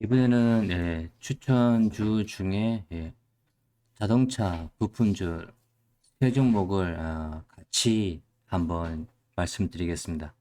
이번에는 예, 추천주 중에 예, 자동차 부품주 세 종목을 아, 같이 한번 말씀드리겠습니다.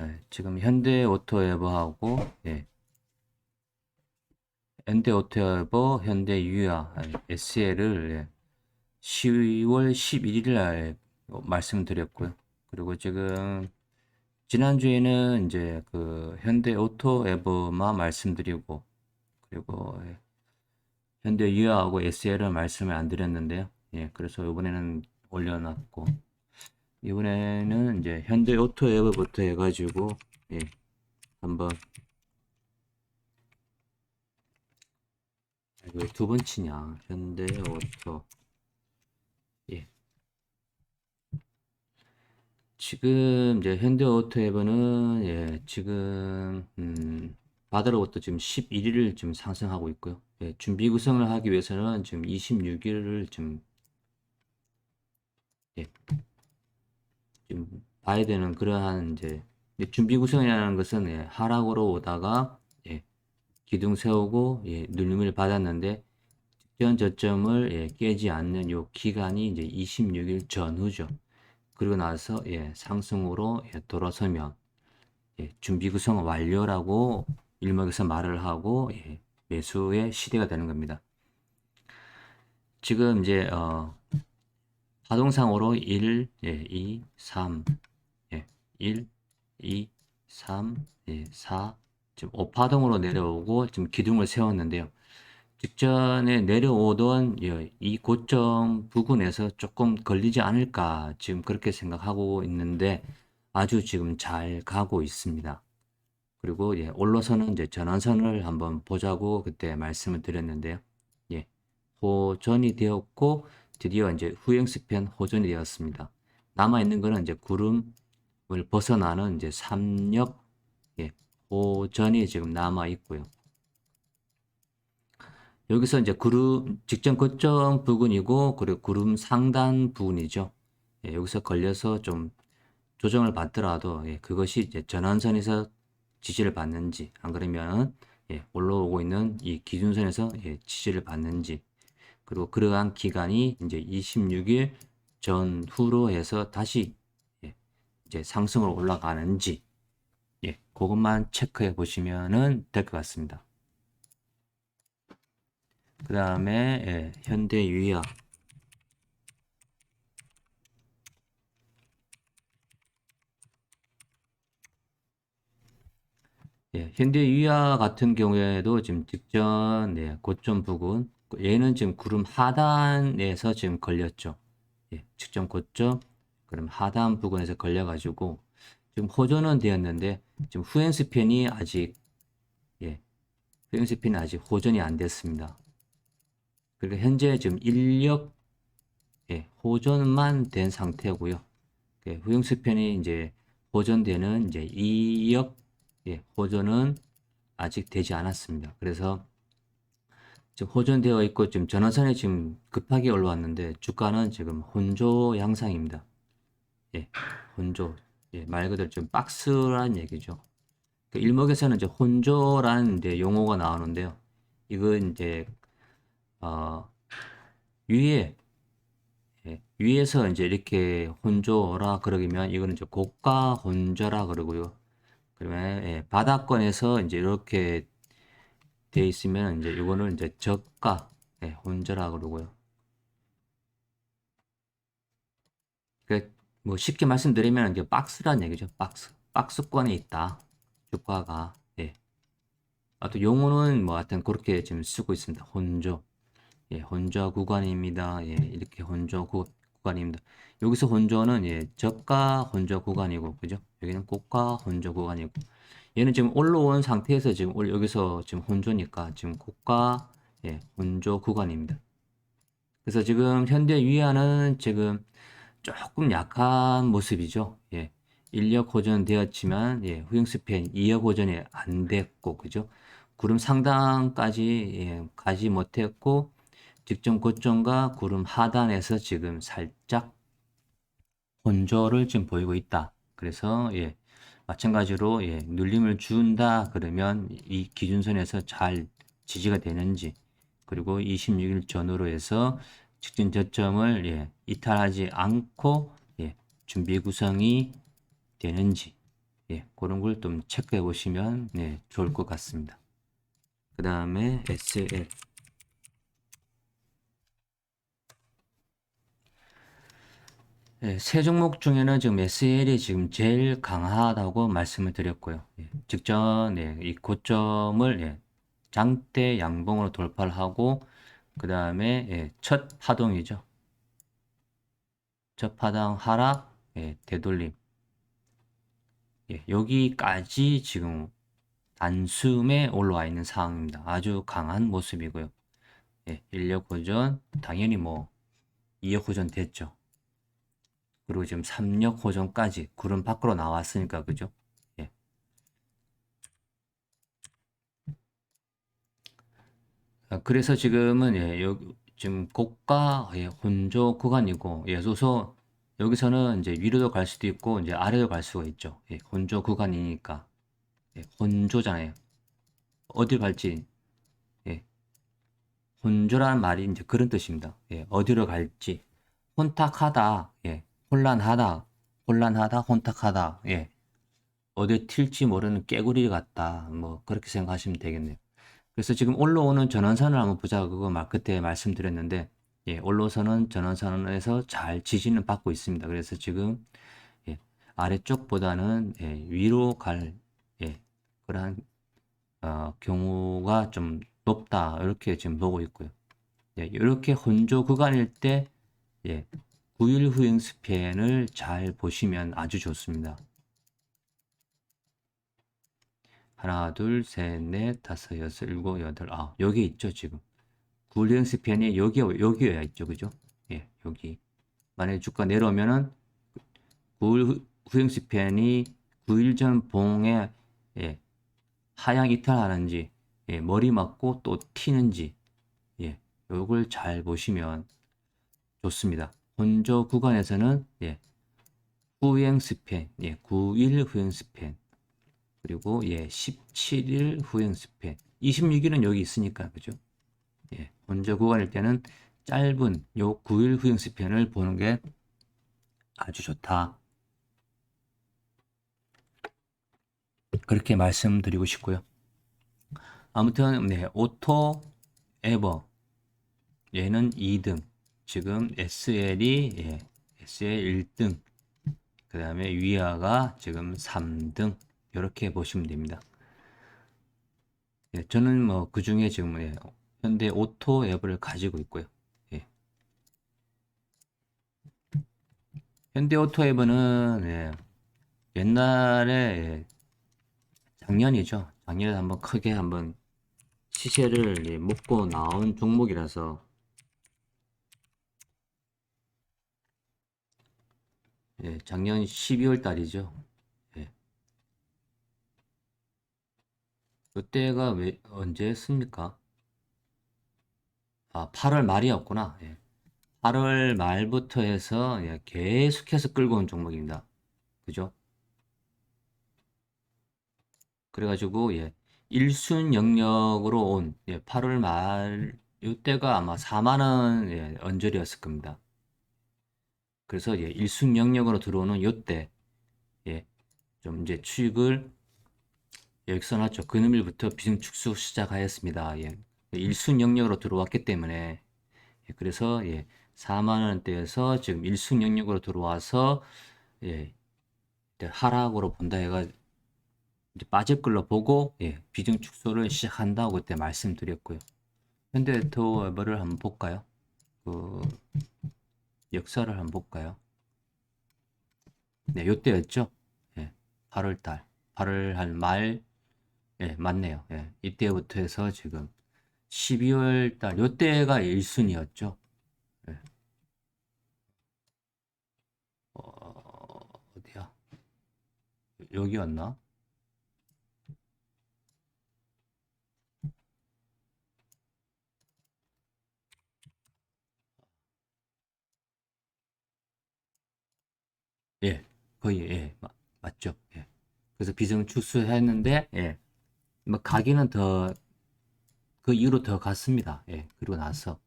예, 지금 현대오토에버하고 예, 현대오토에버, 현대유아, SL을 예, 10월 11일 날 말씀드렸고요. 그리고 지금 지난주에는 이제 그 현대 오토 에버만 말씀드리고 그리고 예, 현대 유아하고 SL은 말씀을 안 드렸는데요. 예, 그래서 이번에는 올려놨고 이번에는 이제 현대 오토 에버부터 해가지고 예, 한번 왜 두 번 치냐? 현대 오토 예. 지금 이제 현대오토에버는 예, 지금 음, 바다로부터 지금 11일을 지금 상승하고 있고요. 예, 준비 구성을 하기 위해서는 지금 26일을 지금 예, 지금 봐야 되는 그러한 이제 준비 구성이라는 것은 예, 하락으로 오다가 예, 기둥 세우고 예, 눌림을 받았는데 직전 저점을 예, 깨지 않는 요 기간이 이제 26일 전후죠. 그리고 나서 예, 상승으로 예, 돌아서면 예, 준비 구성 완료라고 일목에서 말을 하고 예, 매수의 시대가 되는 겁니다. 지금 이제 어, 파동상으로 1, 예, 2, 3, 예, 1, 2, 3, 예, 4, 지금 5파동으로 내려오고 지금 기둥을 세웠는데요. 직전에 내려오던 예, 이 고점 부근에서 조금 걸리지 않을까 지금 그렇게 생각하고 있는데 아주 지금 잘 가고 있습니다. 그리고 예, 올라서는 이제 전환선을 한번 보자고 그때 말씀을 드렸는데요. 예, 호전이 되었고 드디어 이제 후행스편 호전이 되었습니다. 남아 있는 거는 이제 구름을 벗어나는 이제 삼력 예, 호전이 지금 남아 있고요. 여기서 이제 구름 직전 고점 부근이고 그리고 구름 상단 부분이죠. 예, 여기서 걸려서 좀 조정을 받더라도 예, 그것이 이제 전환선에서 지지를 받는지 안 그러면 예, 올라오고 있는 이 기준선에서 예, 지지를 받는지 그리고 그러한 기간이 이제 26일 전후로 해서 다시 예, 이제 상승으로 올라가는지 예, 그것만 체크해 보시면은 될것 같습니다. 그 다음에 예, 현대유야 예, 현대유야 같은 경우에도 지금 직전 예, 고점 부근 얘는 지금 구름 하단에서 지금 걸렸죠. 예, 직전 고점 그럼 하단 부근에서 걸려 가지고 지금 호전은 되었는데 지금 후행스편이 아직 예, 후행스편이 아직 호전이 안 됐습니다. 그리고 현재 지금 인력 예, 호전만 된 상태고요. 예, 후행스편이 이제 호전되는 이제 2역 예, 호전은 아직 되지 않았습니다. 그래서 지금 호전되어 있고 지금 전화선에 지금 급하게 올라왔는데 주가는 지금 혼조 양상입니다. 예, 혼조. 예, 말 그대로 좀 박스란 얘기죠. 그 일목에서는 이제 혼조라는 이제 용어가 나오는데요. 이거 이제 어, 위에 예, 위에서 이제 이렇게 혼조라 그러면 이거는 이제 고가 혼조라 그러고요. 그러면 예, 바닥권에서 이제 이렇게 돼 있으면 이제 이거는 이제 저가 예, 혼조라 그러고요. 그뭐 쉽게 말씀드리면 이제 박스란 얘기죠. 박스. 박스권에 있다. 주가가 예. 아, 또 용어는 뭐 하여튼 그렇게 지금 쓰고 있습니다. 혼조. 예, 혼조 구간입니다. 예, 이렇게 혼조 구, 구간입니다. 여기서 혼조는 예, 저가 혼조 구간이고, 그죠? 여기는 고가 혼조 구간이고, 얘는 지금 올라온 상태에서 지금 올 여기서 지금 혼조니까 지금 고가 예, 혼조 구간입니다. 그래서 지금 현대 위안은 지금 조금 약한 모습이죠. 예. 인력 호전 되었지만 예, 후행 스팬 2역 호전이 안 됐고 그죠? 구름 상단까지 예, 가지 못했고 직전 고점과 구름 하단에서 지금 살짝 혼조를 지금 보이고 있다. 그래서 예, 마찬가지로 예, 눌림을 준다 그러면 이 기준선에서 잘 지지가 되는지 그리고 26일 전후로 해서 직전 저점을 예, 이탈하지 않고 예, 준비 구성이 되는지 예, 그런 걸 좀 체크해 보시면 네, 좋을 것 같습니다. 그 다음에 SL 예, 세 종목 중에는 지금 SL이 지금 제일 강하다고 말씀을 드렸고요. 예, 직전 예, 이 고점을 예, 장대 양봉으로 돌파를 하고 그 다음에 예, 첫 파동이죠. 첫 파동 하락 예, 되돌림 예, 여기까지 지금 단숨에 올라와 있는 상황입니다. 아주 강한 모습이고요. 예, 인력 호전 당연히 뭐 2역 호전 됐죠. 그리고 지금 3역 호전까지 구름 밖으로 나왔으니까 그죠? 예. 아, 그래서 지금은 예, 여기 지금 고가 예, 혼조 구간이고 예, 소소 여기서는 이제 위로도 갈 수도 있고 이제 아래로 갈 수가 있죠. 예, 혼조 구간이니까 예, 혼조잖아요. 어디 갈지 예, 혼조라는 말이 이제 그런 뜻입니다. 예, 어디로 갈지 혼탁하다, 예, 혼란하다, 혼란하다, 혼탁하다, 예, 어디 튈지 모르는 깨구리 같다, 뭐 그렇게 생각하시면 되겠네요. 그래서 지금 올라오는 전원선을 한번 보자 그거 말 그때 말씀드렸는데 예, 올라서는 전원선에서 잘 지지는 받고 있습니다. 그래서 지금 예, 아래쪽보다는 예, 위로 갈 예, 그러한 어, 경우가 좀 높다 이렇게 지금 보고 있고요. 예, 이렇게 혼조 구간일 때 예, 9일 후행 스팬을 잘 보시면 아주 좋습니다. 하나, 둘, 셋, 넷, 다섯, 여섯, 일곱, 여덟, 아홉. 여기 있죠, 지금. 9일 후행 스팬이 여기, 여기여야 있죠, 그죠? 예, 여기. 만약에 주가 내려오면은 9일 후행 스팬이 9일 전 봉에 예, 하향 이탈하는지, 예, 머리 맞고 또 튀는지, 예, 요걸 잘 보시면 좋습니다. 혼조 구간에서는 예, 후행 스팬, 예, 9일 후행 스팬, 그리고 예, 17일 후행 스팬, 26일은 여기 있으니까 그죠? 예, 혼조 구간일 때는 짧은 요 9일 후행 스팬을 보는 게 아주 좋다. 그렇게 말씀드리고 싶고요. 아무튼 네, 오토 에버 얘는 2등. 지금 SL이 예, SL 1등. 그 다음에 위아가 지금 3등. 이렇게 보시면 됩니다. 예, 저는 뭐 그 중에 지금 예, 현대 오토 앱을 가지고 있고요. 예. 현대 오토 앱은 예, 옛날에 예, 작년이죠. 작년에 한번 크게 한번 시세를 예, 먹고 나온 종목이라서 예, 작년 12월 달이죠. 예. 그때가 왜, 언제 했습니까? 아, 8월 말이었구나. 예. 8월 말부터 해서 예, 계속해서 끌고 온 종목입니다. 그죠? 그래가지고 예, 1순 영역으로 온 예, 8월 말 이때가 아마 4만 원 예, 언저리였을 겁니다. 그래서 예, 1순 영역으로 들어오는 요때 예, 좀 이제 추익을 여기서 놨죠. 근음일부터 비중 축소 시작하였습니다. 예, 1순 영역으로 들어왔기 때문에 예, 그래서 예, 4만 원대에서 지금 1순 영역으로 들어와서 예, 하락으로 본다 해가 이제 빠질 걸로 보고 예, 비중 축소를 시작한다고 그때 말씀드렸고요. 현대토어버를 한번 볼까요? 그 역사를 한번 볼까요? 네, 요때였죠. 예, 8월 달, 8월 한 말, 예, 맞네요. 예, 이때부터 해서 지금 12월 달, 요때가 1순위였죠. 예. 어, 어디야? 여기였나? 예, 거의, 예, 마- 맞죠. 예. 그래서 비중 축소했는데 예. 뭐 가기는 더 그 이후로 더 갔습니다. 예. 그리고 나서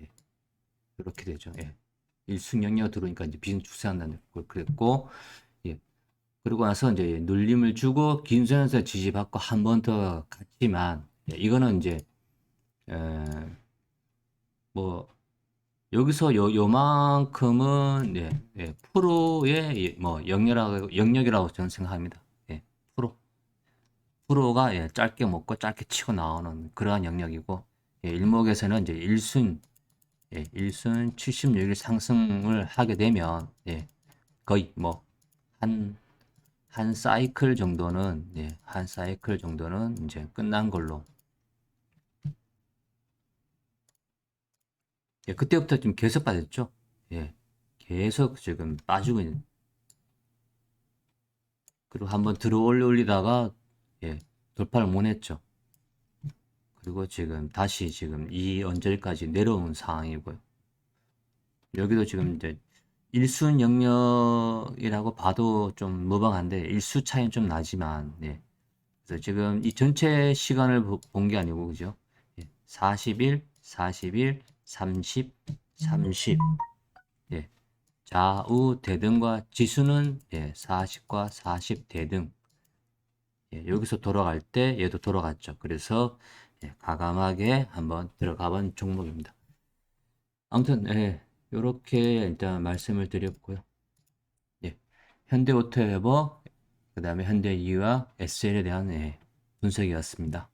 예. 이렇게 되죠. 예. 일순 영역 들어오니까 이제 비중 축소한다는 걸 그랬고 예. 그리고 나서 이제 눌림을 주고 긴선에서 지지받고 한 번 더 갔지만 예. 이거는 이제 에, 뭐 여기서 요 요만큼은 예, 예, 프로의 예, 뭐 영역이라고 영역이라고 저는 생각합니다. 예, 프로 프로가 예, 짧게 먹고 짧게 치고 나오는 그러한 영역이고 예, 일목에서는 이제 일순 예, 일순 76일 상승을 하게 되면 예, 거의 뭐 한 한 사이클 정도는 예, 한 사이클 정도는 이제 끝난 걸로 예, 그때부터 지금 계속 빠졌죠. 예, 계속 지금 빠지고 있는. 그리고 한번 들어 올리다가 예, 돌파를 못 했죠. 그리고 지금 다시 지금 이 언저리까지 내려온 상황이고요. 여기도 지금 이제 일순 영역이라고 봐도 좀 무방한데 일수 차이는 좀 나지만 예. 그래서 지금 이 전체 시간을 본 게 아니고 그죠? 예. 41, 41, 30, 30. 예. 좌우 대등과 지수는 예, 40과 40 대등. 예, 여기서 돌아갈 때 얘도 돌아갔죠. 그래서 예, 과감하게 한번 들어가 본 종목입니다. 아무튼 예, 이렇게 일단 말씀을 드렸고요. 예, 현대오토에버 그 다음에 현대이와 SL에 대한 예, 분석이었습니다.